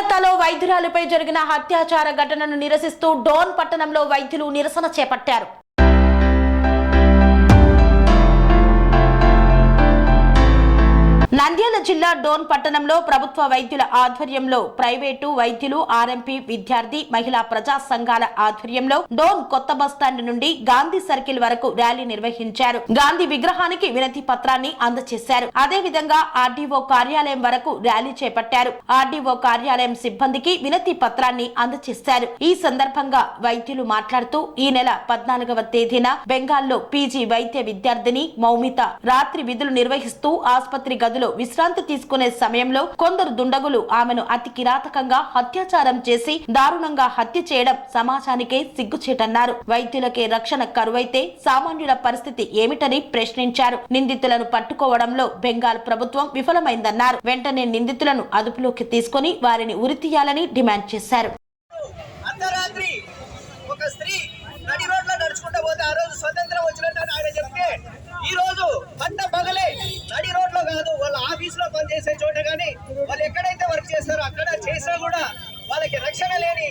కలకత్తాలో వైద్యురాలిపై జరిగిన అత్యాచార ఘటనను నిరసిస్తూ డోన్ పట్టణంలో వైద్యులు నిరసన చేపట్టారు. నంద్యాల జిల్లా డోన్ పట్టణంలో ప్రభుత్వ వైద్యుల ఆధ్వర్యంలో ప్రైవేటు వైద్యులు ఆర్ఎంపీ విద్యార్థి మహిళా ప్రజా సంఘాల ఆధ్వర్యంలో డోన్ కొత్త బస్టాండ్ నుండి గాంధీ సర్కిల్ వరకు ర్యాలీ నిర్వహించారు. గాంధీ విగ్రహానికి వినతి పత్రాన్ని అందజేశారు. అదేవిధంగా ఆర్డీఓ కార్యాలయం వరకు ర్యాలీ చేపట్టారు. ఆర్డీఓ కార్యాలయం సిబ్బందికి వినతి పత్రాన్ని అందజేశారు. ఈ సందర్భంగా వైద్యులు మాట్లాడుతూ ఈ నెల పద్నాలుగవ తేదీన బెంగాల్లో పీజీ వైద్య విద్యార్థిని మౌమిత రాత్రి విధులు నిర్వహిస్తూ ఆసుపత్రి గదిలో విశ్రాంతి తీసుకునే సమయంలో కొందరు దుండగులు ఆమెను అతి కిరాతకంగా అత్యాచారం చేసి దారుణంగా హత్య చేయడం సమాజానికే సిగ్గుచేటన్నారు. వైద్యులకే రక్షణ కరువైతే సామాన్యుల పరిస్థితి ఏమిటని ప్రశ్నించారు. నిందితులను పట్టుకోవడంలో బెంగాల్ ప్రభుత్వం విఫలమైందన్నారు. వెంటనే నిందితులను అదుపులోకి తీసుకుని వారిని ఉరితీయాలని డిమాండ్ చేశారు. అర్ధరాత్రి ఒక స్త్రీ చేసే చోట కానీ వాళ్ళు ఎక్కడైతే వర్క్ చేస్తారో అక్కడ చేసినా కూడా వాళ్ళకి రక్షణ లేని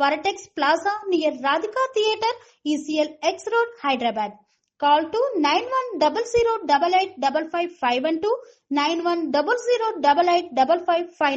Varatex Plaza near Radhika Theatre, ECL X Road, Hyderabad. Call to 9100885551 91008855